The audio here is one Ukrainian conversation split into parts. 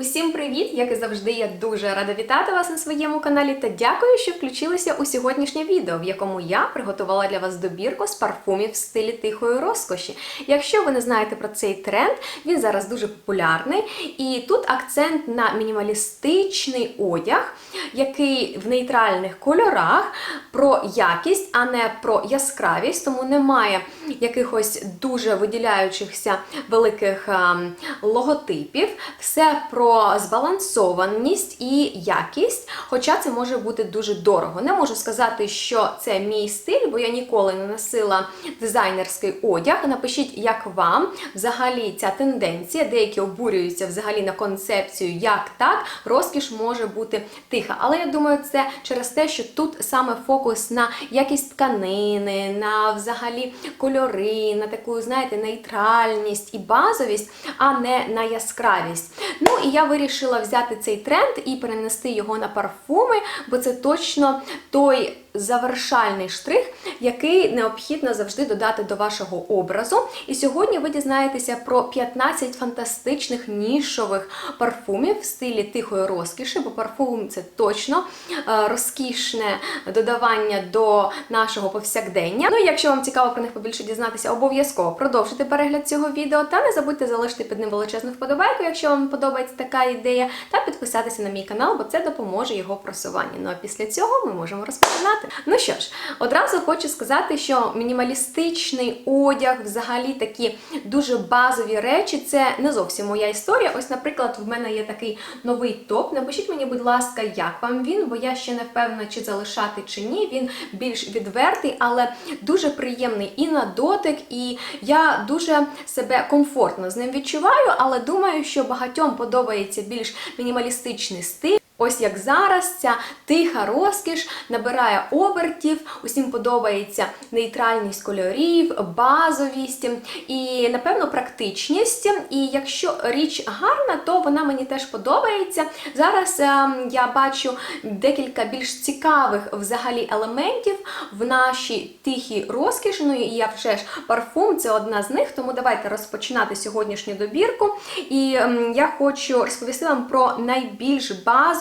Усім привіт! Як і завжди, я дуже рада вітати вас на своєму каналі та дякую, що включилися у сьогоднішнє відео, в якому я приготувала для вас добірку з парфумів в стилі тихої розкоші. Якщо ви не знаєте про цей тренд, він зараз дуже популярний, і тут акцент на мінімалістичний одяг, який в нейтральних кольорах, про якість, а не про яскравість, тому немає якихось дуже виділяючихся великих ем, логотипів. Все про збалансованість і якість, хоча це може бути дуже дорого. Не можу сказати, що це мій стиль, бо я ніколи не носила дизайнерський одяг. Напишіть, як вам взагалі ця тенденція, деякі обурюються взагалі на концепцію, як так, розкіш може бути тиха. Але я думаю, це через те, що тут саме фокус на якість тканини, на взагалі кольори, на таку, знаєте, нейтральність і базовість, а не на яскравість. Ну і я вирішила взяти цей тренд і перенести його на парфуми, бо це точно той завершальний штрих, який необхідно завжди додати до вашого образу. І сьогодні ви дізнаєтеся про 15 фантастичних нішових парфумів в стилі тихої розкіші, бо парфум це точно е, розкішне додавання до нашого повсякдення. Ну і якщо вам цікаво про них побільше дізнатися, обов'язково продовжуйте перегляд цього відео та не забудьте залишити під ним величезну вподобайку, якщо вам подобається така ідея, та підписатися на мій канал, бо це допоможе його просуванню. Ну а після цього ми можемо розпочинати. Ну що ж, одразу хочу сказати, що мінімалістичний одяг, взагалі такі дуже базові речі, це не зовсім моя історія. Ось, наприклад, в мене є такий новий топ. Напишіть мені, будь ласка, як вам він, бо я ще не впевнена, чи залишати, чи ні. Він більш відвертий, але дуже приємний і на дотик, і я дуже себе комфортно з ним відчуваю, але думаю, що багатьом подобається більш мінімалістичний стиль. Ось як зараз ця тиха розкіш набирає обертів, усім подобається нейтральність кольорів, базовість і, напевно, практичність. І якщо річ гарна, то вона мені теж подобається. Зараз е, я бачу декілька більш цікавих взагалі елементів в нашій тихій розкіші. Ну і я вже ж парфум це одна з них, тому давайте розпочинати сьогоднішню добірку. І я хочу розповісти вам про найбільш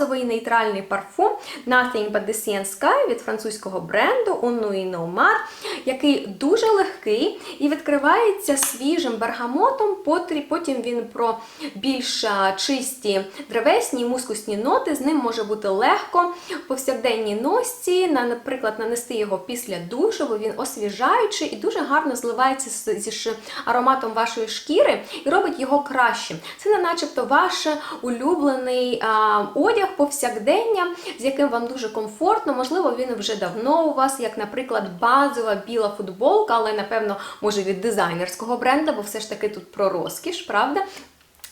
базовий нейтральний парфум Nothing But The and Sky від французького бренду Unui Nomad, який дуже легкий і відкривається свіжим бергамотом, потім він про більш чисті древесні мускусні ноти. З ним може бути легко в повсякденній носці, наприклад, нанести його після душу, бо він освіжаючий і дуже гарно зливається зі ароматом вашої шкіри і робить його кращим. Це не начебто ваш улюблений а, одяг повсякдення, з яким вам дуже комфортно. Можливо, він вже давно у вас, як, наприклад, базова біла футболка, але, напевно, може від дизайнерського бренду, бо все ж таки тут про розкіш, правда?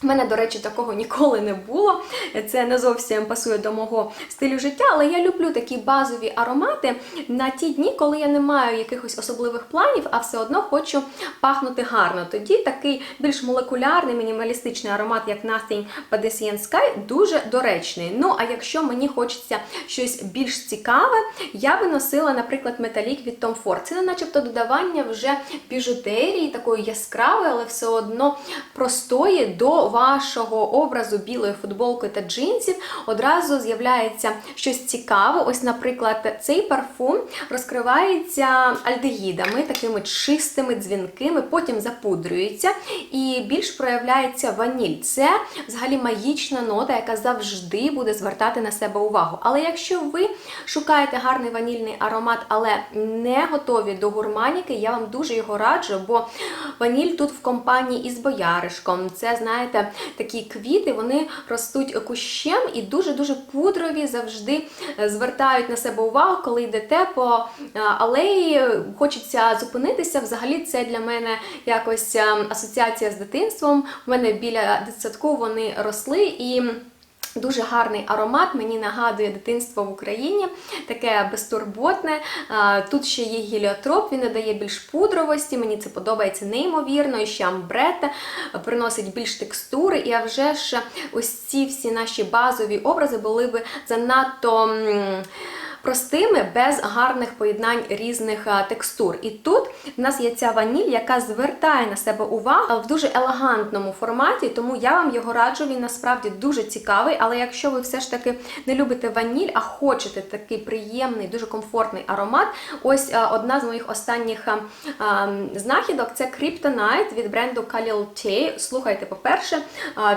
У мене, до речі, такого ніколи не було. Це не зовсім пасує до мого стилю життя, але я люблю такі базові аромати на ті дні, коли я не маю якихось особливих планів, а все одно хочу пахнути гарно. Тоді такий більш молекулярний, мінімалістичний аромат, як Nothing But The Sky, дуже доречний. Ну, а якщо мені хочеться щось більш цікаве, я би носила, наприклад, металік від Tom Ford. Це не начебто додавання вже біжутерії, такої яскравої, але все одно простої до вашого образу білої футболки та джинсів. Одразу з'являється щось цікаве. Ось, наприклад, цей парфум розкривається альдегідами, такими чистими, дзвінкими, потім запудрюється і більш проявляється ваніль. Це взагалі магічна нота, яка завжди буде звертати на себе увагу. Але якщо ви шукаєте гарний ванільний аромат, але не готові до гурманіки, я вам дуже його раджу, бо ваніль тут в компанії із бояришком. Це, знаєте, такі квіти, вони ростуть кущем і дуже-дуже пудрові, завжди е, звертають на себе увагу, коли йдете по е, алеї, хочеться зупинитися. Взагалі, це для мене якось е, асоціація з дитинством. У мене біля дитсадку вони росли і. Дуже гарний аромат, мені нагадує дитинство в Україні, таке безтурботне. Тут ще є гіліотроп, він надає більш пудровості, мені це подобається неймовірно. І ще амбрета приносить більш текстури. І а вже ж ось ці всі наші базові образи були би занадто. Простими, без гарних поєднань різних текстур. І тут в нас є ця ваніль, яка звертає на себе увагу в дуже елегантному форматі, тому я вам його раджу. Він насправді дуже цікавий. Але якщо ви все ж таки не любите ваніль, а хочете такий приємний, дуже комфортний аромат, ось одна з моїх останніх а, знахідок це Kryptonite від бренду Khalil Tea. Слухайте, по-перше,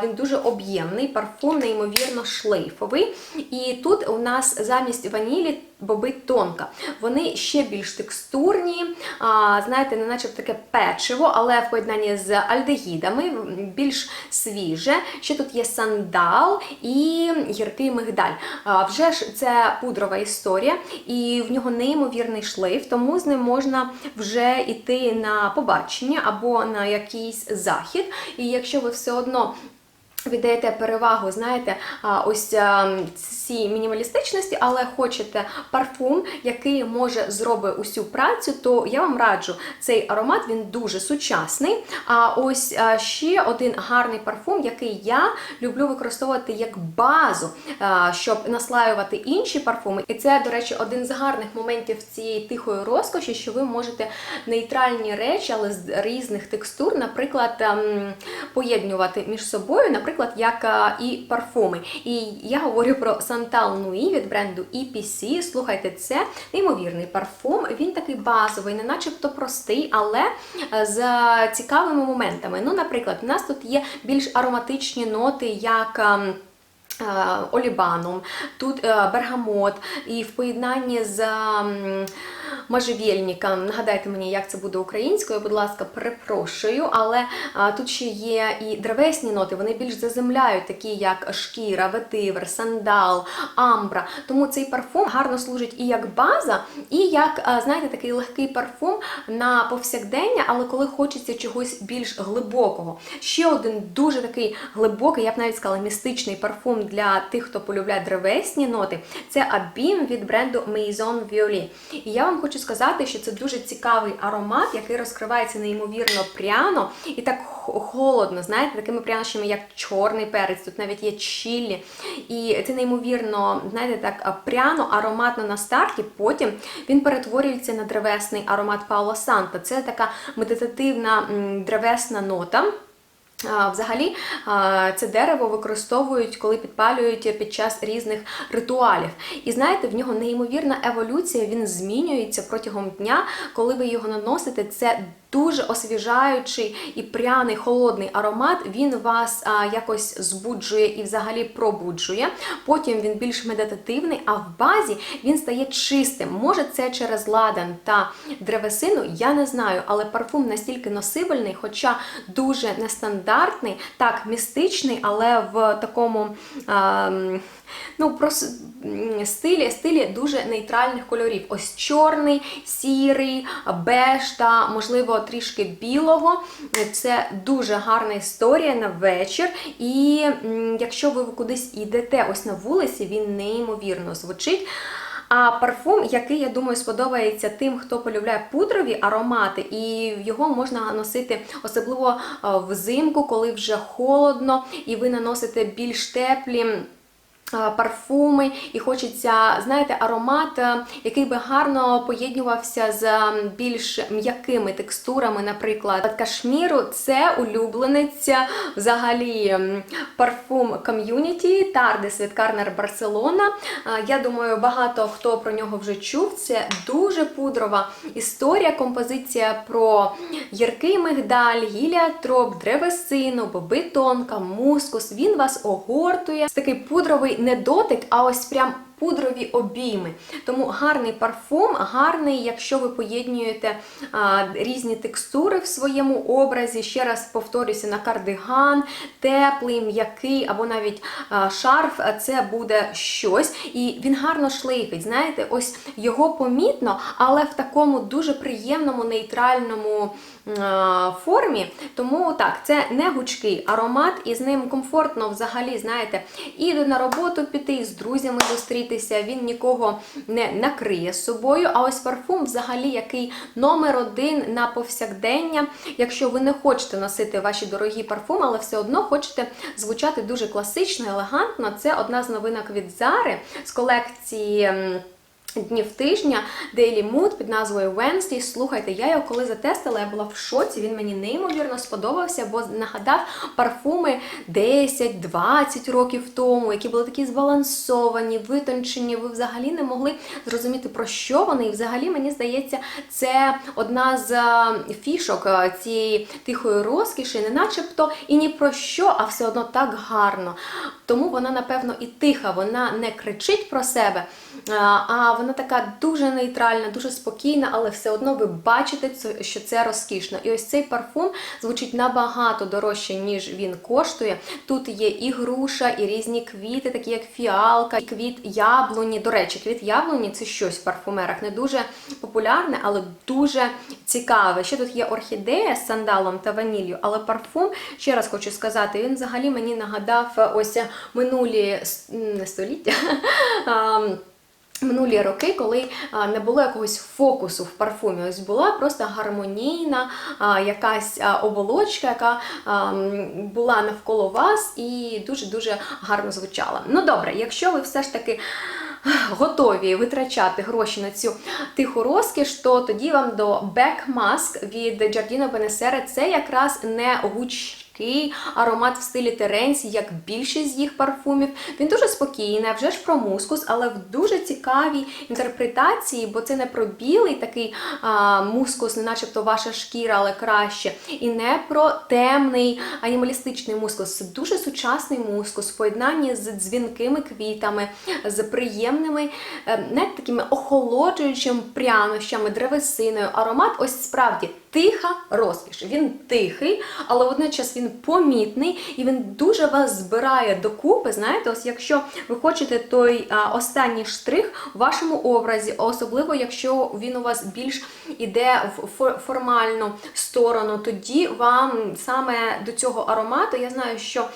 він дуже об'ємний, парфум неймовірно шлейфовий. І тут у нас замість ванілі боби тонка. Вони ще більш текстурні, а, знаєте, не наче таке печиво, але в поєднанні з альдегідами більш свіже. Ще тут є сандал і гіркий мигдаль. А, вже ж це пудрова історія, і в нього неймовірний шлейф, тому з ним можна вже йти на побачення або на якийсь захід. І якщо ви все одно Віддаєте перевагу, знаєте, ось а, цій мінімалістичності, але хочете парфум, який може зробити усю працю, то я вам раджу цей аромат, він дуже сучасний. А ось ще один гарний парфум, який я люблю використовувати як базу, щоб наслаювати інші парфуми. І це, до речі, один з гарних моментів цієї тихої розкоші, що ви можете нейтральні речі, але з різних текстур, наприклад, ем, поєднувати між собою. Наприклад, як а, і парфуми. І я говорю про Santal Nui від бренду EPC. Слухайте, це неймовірний парфум. Він такий базовий, не начебто простий, але е, з цікавими моментами. Ну, наприклад, у нас тут є більш ароматичні ноти, як. Е, Олібаном, тут е, бергамот, і в поєднанні з можжевельником, нагадайте мені, як це буде українською, будь ласка, перепрошую, але тут ще є і древесні ноти, вони більш заземляють, такі як шкіра, ветивер, сандал, амбра. Тому цей парфум гарно служить і як база, і як, знаєте, такий легкий парфум на повсякдення, але коли хочеться чогось більш глибокого. Ще один дуже такий глибокий, я б навіть сказала, містичний парфум для тих, хто полюбляє древесні ноти. Це Абім від бренду Maison Violet. І я вам хочу сказати, що це дуже цікавий аромат, який розкривається неймовірно пряно і так холодно, знаєте, такими прянощами, як чорний перець, тут навіть є чіллі. І це неймовірно, знаєте, так пряно, ароматно на старті. Потім він перетворюється на древесний аромат Пауло Санта. Це така медитативна древесна нота. Взагалі, це дерево використовують, коли підпалюють під час різних ритуалів. І знаєте, в нього неймовірна еволюція, він змінюється протягом дня. Коли ви його наносите, це дуже освіжаючий і пряний холодний аромат. Він вас а, якось збуджує і взагалі пробуджує. Потім він більш медитативний, а в базі він стає чистим. Може, це через ладан та древесину, я не знаю, але парфум настільки носибельний, хоча дуже нестандартний, так, містичний, але в такому. А, м, Ну, просто стилі, стилі дуже нейтральних кольорів. Ось чорний, сірий, беж та, можливо, трішки білого. Це дуже гарна історія на вечір. І якщо ви кудись йдете ось на вулиці, він неймовірно звучить. А парфум, який, я думаю, сподобається тим, хто полюбляє пудрові аромати, і його можна носити особливо взимку, коли вже холодно, і ви наносите більш теплі. Е, Парфуми, і хочеться, знаєте, аромат, е, який би гарно поєднювався з більш м'якими текстурами, наприклад, кашміру. Це улюблениця взагалі парфум ком'юніті Тардес від Карнер Барселона. Е, Я думаю, багато хто про нього вже чув. Це дуже пудрова історія, композиція про гіркий мигдаль, гіліатроп, древесину, боби тонка, мускус. Він вас огортує. Це такий пудровий не дотик, а ось прям пудрові обійми. Тому гарний парфум, гарний, якщо ви поєднуєте а, різні текстури в своєму образі. Ще раз повторюся, на кардиган, теплий, м'який або навіть а, шарф, це буде щось. І він гарно шлейфить. Знаєте, ось його помітно, але в такому дуже приємному нейтральному формі. Тому так, це не гучкий аромат, і з ним комфортно взагалі, знаєте, і на роботу піти, і з друзями зустрітися. Він нікого не накриє собою. А ось парфум, взагалі, який номер один на повсякдення. Якщо ви не хочете носити ваші дорогі парфуми, але все одно хочете звучати дуже класично, елегантно. Це одна з новинок від Зари з колекції. Днів тижня Daily Mood під назвою Wednesday. Слухайте, я його коли затестила, я була в шоці. Він мені неймовірно сподобався, бо нагадав парфуми 10-20 років тому, які були такі збалансовані, витончені. Ви взагалі не могли зрозуміти про що вони. І взагалі мені здається, це одна з е, фішок е, цієї тихої розкіші, не начебто і ні про що, а все одно так гарно. Тому вона, напевно, і тиха, вона не кричить про себе, а, а вона така дуже нейтральна, дуже спокійна, але все одно ви бачите, що це розкішно. І ось цей парфум звучить набагато дорожче, ніж він коштує. Тут є і груша, і різні квіти, такі як фіалка, і квіт яблуні. До речі, квіт яблуні це щось в парфумерах, не дуже популярне, але дуже цікаве. Ще тут є орхідея з сандалом та ваніллю, але парфум, ще раз хочу сказати, він взагалі мені нагадав е, ось минулі століття. Минулі роки, коли не було якогось фокусу в парфумі, ось була просто гармонійна якась оболочка, яка була навколо вас і дуже-дуже гарно звучала. Ну добре, якщо ви все ж таки готові витрачати гроші на цю тиху розкіш, то тоді вам до Back Mask від Giardino Benessere це якраз не гучний аромат в стилі Теренсі, як більшість їх парфумів. Він дуже спокійний, вже ж про мускус, але в дуже цікавій інтерпретації, бо це не про білий такий а, мускус, не начебто ваша шкіра, але краще, і не про темний анімалістичний мускус. Це дуже сучасний мускус в поєднанні з дзвінкими квітами, з приємними, е, навіть такими охолоджуючими прянощами, древесиною. Аромат ось справді тиха розкіш. Він тихий, але водночас він помітний і він дуже вас збирає докупи. Знаєте, ось якщо ви хочете той останній штрих в вашому образі, особливо якщо він у вас більш іде в фо- формальну сторону, тоді вам саме до цього аромату, я знаю, що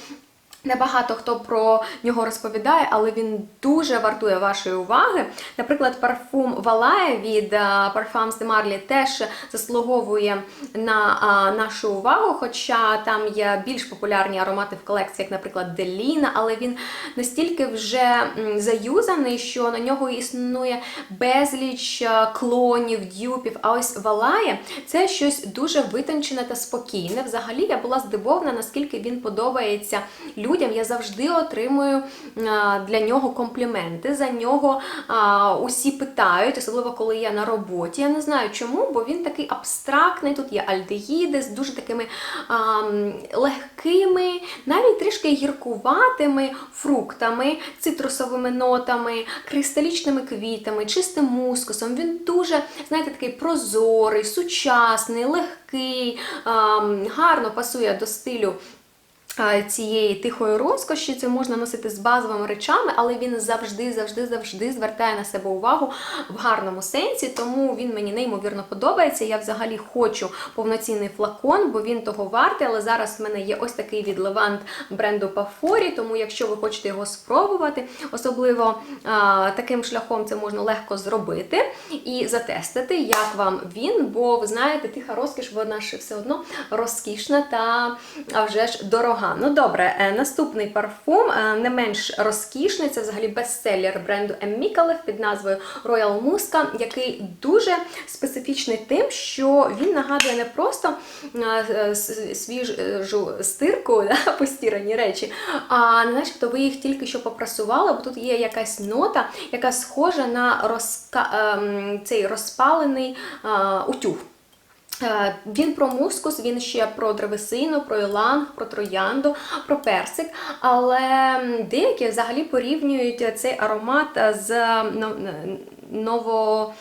Небагато хто про нього розповідає, але він дуже вартує вашої уваги. Наприклад, парфум Валая від а, Parfums de Marly теж заслуговує на а, нашу увагу, хоча там є більш популярні аромати в колекції, як, наприклад, Деліна, але він настільки вже заюзаний, що на нього існує безліч клонів, дюпів. А ось Валая це щось дуже витончене та спокійне. Взагалі я була здивована, наскільки він подобається людям. Я завжди отримую для нього компліменти. За нього усі питають, особливо коли я на роботі. Я не знаю чому, бо він такий абстрактний. Тут є альдегіди з дуже такими легкими, навіть трішки гіркуватими фруктами, цитрусовими нотами, кристалічними квітами, чистим мускусом. Він дуже, знаєте, такий прозорий, сучасний, легкий, гарно пасує до стилю цієї тихої розкоші. Це можна носити з базовими речами, але він завжди, завжди, завжди звертає на себе увагу в гарному сенсі, тому він мені неймовірно подобається. Я взагалі хочу повноцінний флакон, бо він того вартий, але зараз в мене є ось такий від Levant бренду Пафорі, тому якщо ви хочете його спробувати, особливо а, таким шляхом це можна легко зробити і затестити, як вам він, бо ви знаєте, тиха розкіш, вона ж все одно розкішна та вже ж дорога. Ну добре, е, наступний парфум е, не менш розкішний, це взагалі бестселер бренду M. Micallef під назвою Royal Musca, який дуже специфічний тим, що він нагадує не просто е, свіжу стирку, да, постірані речі, а начебто ви їх тільки що попрасували, бо тут є якась нота, яка схожа на розка... ем, цей розпалений утюг. Е, Він про мускус, він ще про древесину, про іланг, про троянду, про персик. Але деякі взагалі порівнюють цей аромат з но- ново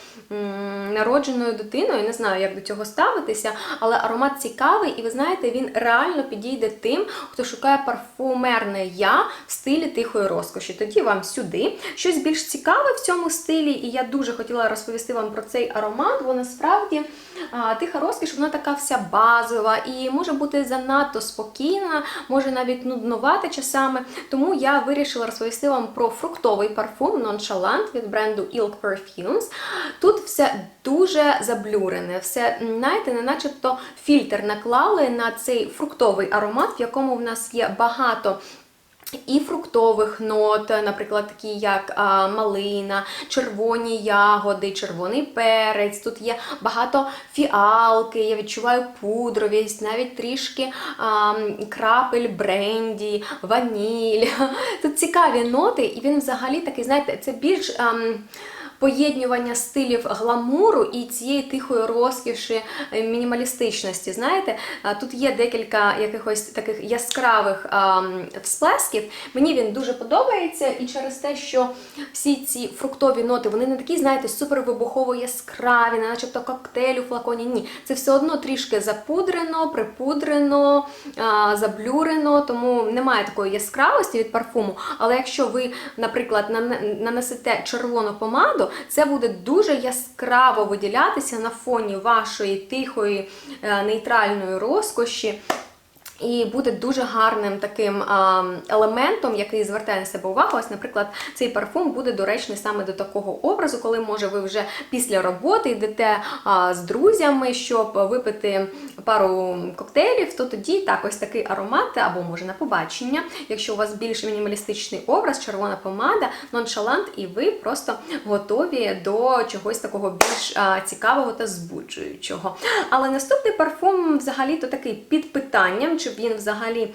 народженою дитиною. Не знаю, як до цього ставитися, але аромат цікавий, і ви знаєте, він реально підійде тим, хто шукає парфумерне я в стилі тихої розкоші. Тоді вам сюди щось більш цікаве в цьому стилі, і я дуже хотіла розповісти вам про цей аромат, бо насправді тиха розкіш, вона така вся базова і може бути занадто спокійна, може навіть нуднувати часами. Тому я вирішила розповісти вам про фруктовий парфум Nonchalant від бренду Ilk Perfumes. Тут все дуже заблюрене, все, знаєте, не начебто фільтр наклали на цей фруктовий аромат, в якому в нас є багато і фруктових нот, наприклад, такі як а, малина, червоні ягоди, червоний перець. Тут є багато фіалки, я відчуваю пудровість, навіть трішки а, крапель бренді, ваніль. Тут цікаві ноти, і він взагалі такий, знаєте, це більш. А, поєднування стилів гламуру і цієї тихої розкіші е, мінімалістичності. Знаєте, тут є декілька якихось таких яскравих всплесків. Мені він дуже подобається, і через те, що всі ці фруктові ноти, вони не такі, знаєте, супервибухово яскраві, не начебто коктейль у флаконі. Ні, це все одно трішки запудрено, припудрено, заблюрено, тому немає такої яскравості від парфуму. Але якщо ви, наприклад, нанесете червону помаду, це буде дуже яскраво виділятися на фоні вашої тихої е, нейтральної розкоші. І буде дуже гарним таким елементом, який звертає на себе увагу. Ось, наприклад, цей парфум буде доречний саме до такого образу, коли може ви вже після роботи йдете з друзями, щоб випити пару коктейлів, то тоді так ось такий аромат, або може на побачення, якщо у вас більш мінімалістичний образ, червона помада, ноншалант, і ви просто готові до чогось такого більш цікавого та збуджуючого. Але наступний парфум взагалі то такий під питанням, чи він взагалі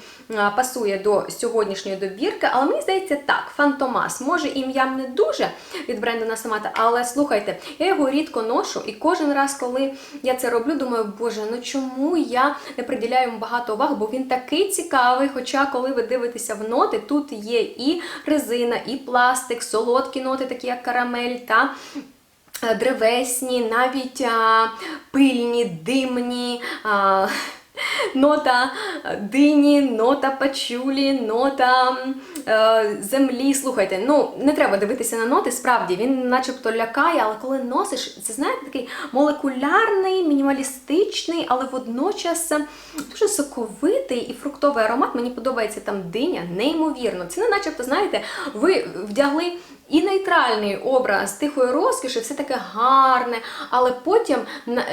пасує до сьогоднішньої добірки. Але мені здається, так, Фантомас. Може, ім'ям не дуже від бренду Насамата, але слухайте, я його рідко ношу, і кожен раз, коли я це роблю, думаю, боже, ну чому я не приділяю йому багато уваги, бо він такий цікавий. Хоча, коли ви дивитеся в ноти, тут є і резина, і пластик, солодкі ноти, такі як карамель та. е, Древесні, навіть а, пильні, димні, а, нота дині, нота пачулі, нота е, землі. Слухайте, ну не треба дивитися на ноти, справді він начебто лякає, але коли носиш, це знаєте, такий молекулярний, мінімалістичний, але водночас дуже соковитий і фруктовий аромат. Мені подобається там диня, неймовірно. Це не начебто, знаєте, ви вдягли. І нейтральний образ тихої розкіші, все таке гарне, але потім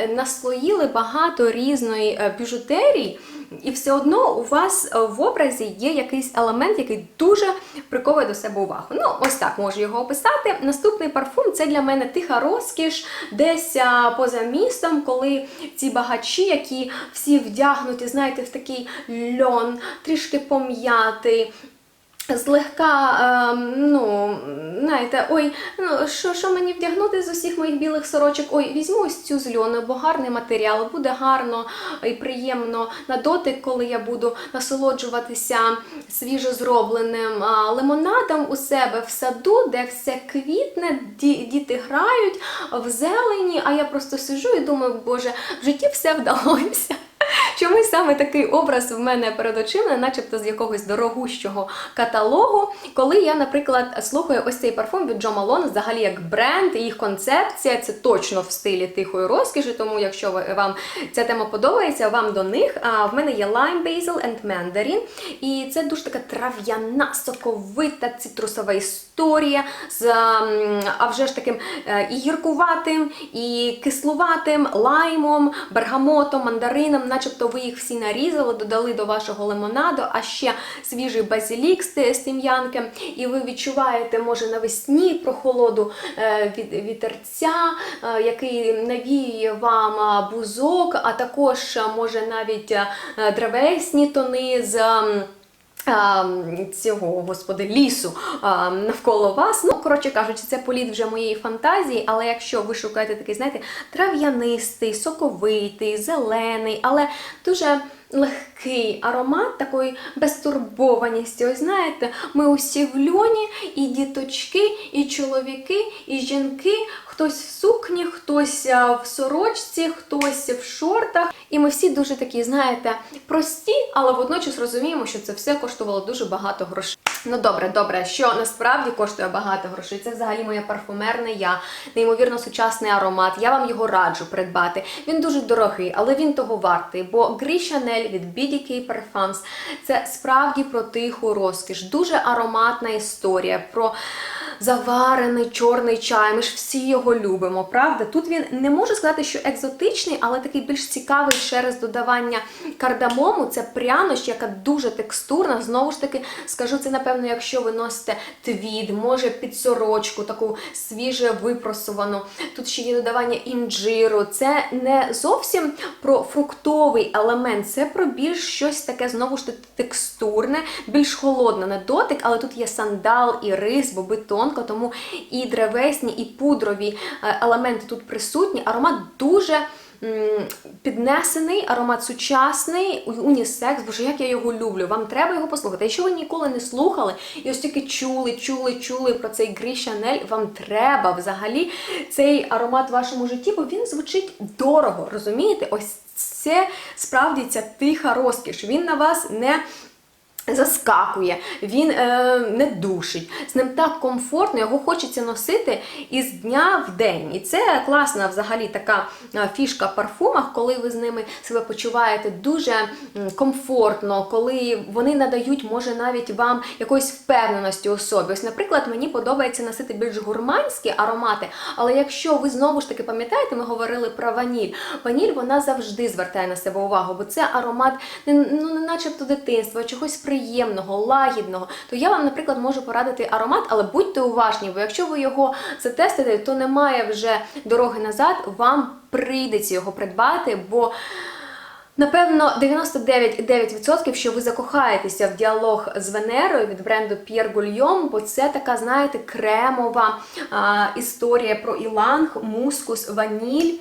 наслоїли багато різної е, біжутерії, і все одно у вас е, в образі є якийсь елемент, який дуже приковує до себе увагу. Ну, ось так можу його описати. Наступний парфум це для мене тиха розкіш, десь поза містом, коли ці багачі, які всі вдягнуті, знаєте, в такий льон, трішки пом'ятий. Злегка, ем, ну, знаєте, ой, ну що, що мені вдягнути з усіх моїх білих сорочок? Ой, візьму ось цю з льону, бо гарний матеріал, буде гарно і приємно на дотик, коли я буду насолоджуватися свіжо зробленим а, лимонадом у себе в саду, де все квітне, ді- діти грають в зелені, а я просто сижу і думаю, боже, в житті все вдалося. Чомусь саме такий образ в мене перед очима, начебто з якогось дорогущого каталогу. Коли я, наприклад, слухаю ось цей парфум від Джо Малон, взагалі як бренд, їх концепція, це точно в стилі тихої розкіші. Тому, якщо вам ця тема подобається, вам до них. А в мене є Lime Basil and Mandarin. І це дуже така трав'яна, соковита цитрусова історія з а вже ж таким е, і гіркуватим, і кислуватим лаймом, бергамотом, мандарином, начебто ви їх всі нарізали, додали до вашого лимонаду, а ще свіжий базилік з тим'янки, і ви відчуваєте, може, навесні прохолоду е, від вітерця, е, який навіює вам бузок, а також може навіть древесні тони з. Цього господи лісу навколо вас. Ну, коротше кажучи, це політ вже моєї фантазії, але якщо ви шукаєте такий, знаєте, трав'янистий, соковитий, зелений, але дуже легкий аромат такої безтурбованості. Ось знаєте, ми усі в льоні, і діточки, і чоловіки, і жінки. Хтось в сукні, хтось в сорочці, хтось в шортах. І ми всі дуже такі, знаєте, прості, але водночас розуміємо, що це все коштувало дуже багато грошей. Ну добре, добре, що насправді коштує багато грошей. Це взагалі моє парфумерне я, неймовірно сучасний аромат. Я вам його раджу придбати. Він дуже дорогий, але він того вартий. Бо Gris Від BDK Parfums це справді про тиху розкіш, дуже ароматна історія. про заварений чорний чай. Ми ж всі його любимо, правда? Тут він не можу сказати, що екзотичний, але такий більш цікавий через додавання кардамому. Це пряноч, яка дуже текстурна. Знову ж таки, скажу це, напевно, якщо ви носите твід, може під сорочку, таку свіже випросувану. Тут ще є додавання інжиру. Це не зовсім про фруктовий елемент, це про більш щось таке, знову ж таки, текстурне, більш холодне на дотик, але тут є сандал і рис, боби тонко, тому і древесні, і пудрові е, елементи тут присутні. Аромат дуже піднесений, аромат сучасний, унісекс, боже, як я його люблю. Вам треба його послухати. Якщо ви ніколи не слухали і ось тільки чули, чули, чули про цей Грі Шанель, вам треба взагалі цей аромат в вашому житті, бо він звучить дорого, розумієте? Ось це справді ця тиха розкіш. Він на вас не заскакує, він е, не душить. З ним так комфортно, його хочеться носити із дня в день. І це класна взагалі така е, фішка парфумах, коли ви з ними себе почуваєте дуже комфортно, коли вони надають, може, навіть вам якоїсь впевненості у собі. Ось, наприклад, мені подобається носити більш гурманські аромати, але якщо ви знову ж таки пам'ятаєте, ми говорили про ваніль. Ваніль вона завжди звертає на себе увагу, бо це аромат ну, не начебто дитинства, чогось приємного, лагідного. То я вам, наприклад, можу порадити аромат, але будьте уважні, бо якщо ви його затестите, то немає вже дороги назад, вам прийдеться його придбати, бо. Напевно, 99,9% що ви закохаєтеся в діалог з Венерою від бренду Pierre Goulion, бо це така, знаєте, кремова а, історія про іланг, мускус, ваніль.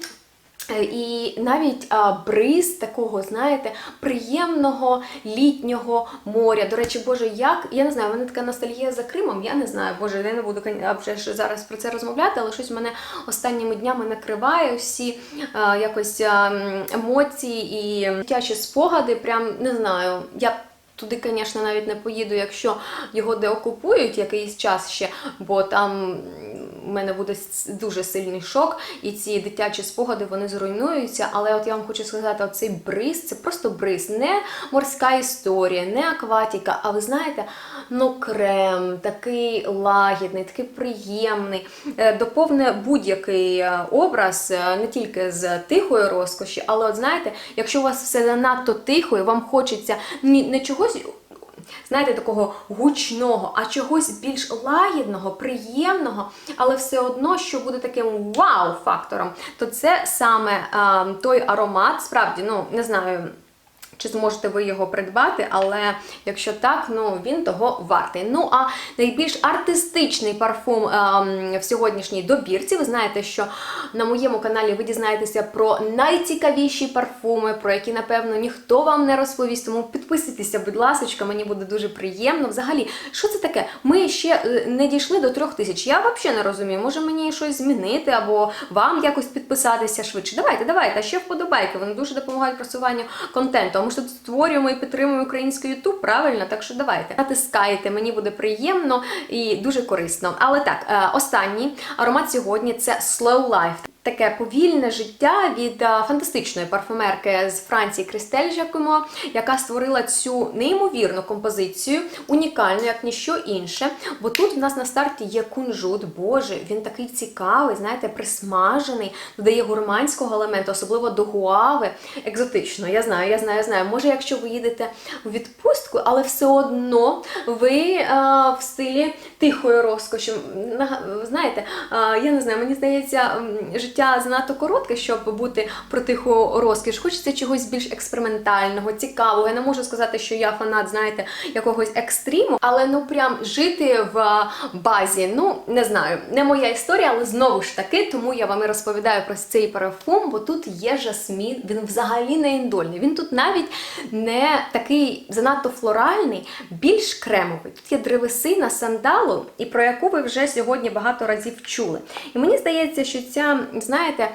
Е, І навіть а, бриз такого, знаєте, приємного літнього моря. До речі, Боже, як я не знаю, в мене така ностальгія за Кримом. Я не знаю, Боже, я не буду вже ж зараз про це розмовляти, але щось мене останніми днями накриває всі а, якось а, емоції і дитячі спогади. Прям не знаю. Я Туди, звісно, навіть не поїду, якщо його деокупують якийсь час ще, бо там в мене буде дуже сильний шок, і ці дитячі спогади вони зруйнуються. Але от я вам хочу сказати, оцей бриз це просто бриз, не морська історія, не акватіка. А ви знаєте, ну крем, такий лагідний, такий приємний, е, доповне будь-який е, образ, е, не тільки з тихої розкоші, але от знаєте, якщо у вас все занадто тихо, і вам хочеться не чогось знаєте, такого гучного, а чогось більш лагідного, приємного, але все одно, що буде таким вау-фактором, то це саме е, той аромат, справді, ну не знаю. Чи зможете ви його придбати, але якщо так, ну він того вартий. Ну а найбільш артистичний парфум ем, в сьогоднішній добірці. Ви знаєте, що на моєму каналі ви дізнаєтеся про найцікавіші парфуми, про які, напевно, ніхто вам не розповість. Тому підписуйтеся, будь ласка, мені буде дуже приємно. Взагалі, що це таке? Ми ще е, не дійшли до трьох тисяч. Я взагалі не розумію. Може мені щось змінити або вам якось підписатися швидше. Давайте, давайте, а ще вподобайки. Вони дуже допомагають просуванню контенту. Ж тут створюємо і підтримуємо український Ютуб, правильно? Так що давайте. Натискайте, мені буде приємно і дуже корисно. Але так, е, останній аромат сьогодні це Slow Life. Таке повільне життя від фантастичної парфумерки з Франції Кристель Жакумо, яка створила цю неймовірну композицію, унікальну, як ніщо інше. Бо тут в нас на старті є кунжут, боже, він такий цікавий, знаєте, присмажений, додає гурманського елементу, особливо до гуави. Екзотично, я знаю, я знаю, я знаю. Може, якщо ви їдете у відпустку, але все одно ви а, в стилі тихої розкоші. Знаєте, а, я не знаю, мені здається, м, життя занадто коротке, щоб бути про тиху розкіш. Хочеться чогось більш експериментального, цікавого. Я не можу сказати, що я фанат, знаєте, якогось екстриму, але ну прям жити в базі. Ну не знаю, не моя історія, але знову ж таки, тому я вам і розповідаю про цей парфум, бо тут є жасмін, він взагалі не індольний. Він тут навіть не такий занадто флоральний, більш кремовий. Тут є древесина сандалу, і про яку ви вже сьогодні багато разів чули. І мені здається, що ця, знаєте,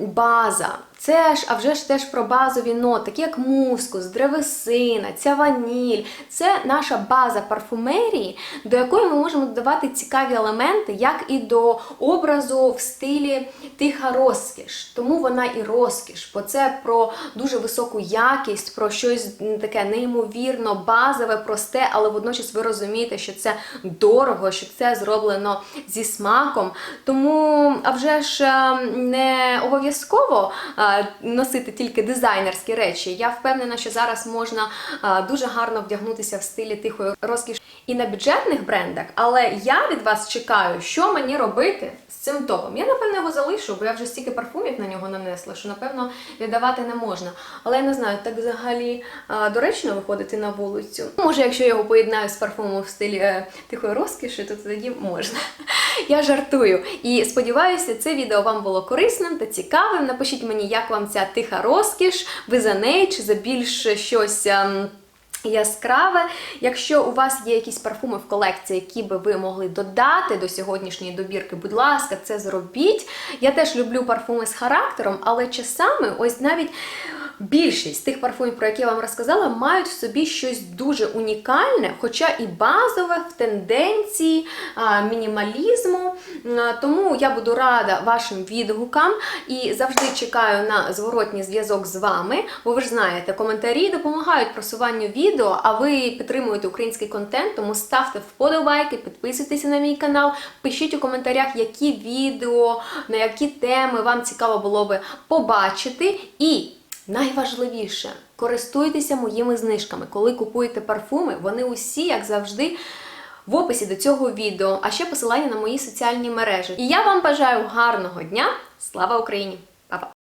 база. Це ж, а вже ж теж про базові ноти, такі як мускус, древесина, ця ваніль. Це наша база парфумерії, до якої ми можемо додавати цікаві елементи, як і до образу в стилі тиха розкіш. Тому вона і розкіш, бо це про дуже високу якість, про щось таке неймовірно базове, просте, але водночас ви розумієте, що це дорого, що це зроблено зі смаком. Тому, а вже ж е, не обов'язково е, носити тільки дизайнерські речі. Я впевнена, що зараз можна е, дуже гарно вдягнутися в стилі тихої розкіші і на бюджетних брендах. Але я від вас чекаю, що мені робити з цим топом. Я напевно його залишу, бо я вже стільки парфумів на нього нанесла, що напевно віддавати не можна. Але я не знаю, так взагалі е, доречно виходити на вулицю. Може, якщо я його поєднаю з парфумом в стилі е, тихої розкіші, то тоді можна. Я жартую. І сподіваюся, це відео вам було корисним та цікавим. Напишіть мені, як вам ця тиха розкіш, ви за неї чи за більш щось. ем, Яскраве, якщо у вас є якісь парфуми в колекції, які би ви могли додати до сьогоднішньої добірки, будь ласка, це зробіть. Я теж люблю парфуми з характером, але часами, ось навіть більшість тих парфумів, про які я вам розказала, мають в собі щось дуже унікальне, хоча і базове в тенденції а, мінімалізму. А, Тому я буду рада вашим відгукам і завжди чекаю на зворотній зв'язок з вами, бо ви ж знаєте, коментарі допомагають просуванню відео, а ви підтримуєте український контент, тому ставте вподобайки, підписуйтеся на мій канал, пишіть у коментарях, які відео, на які теми вам цікаво було би побачити. І найважливіше, користуйтеся моїми знижками. Коли купуєте парфуми, вони усі, як завжди, в описі до цього відео, а ще посилання на мої соціальні мережі. І я вам бажаю гарного дня! Слава Україні! Па-па!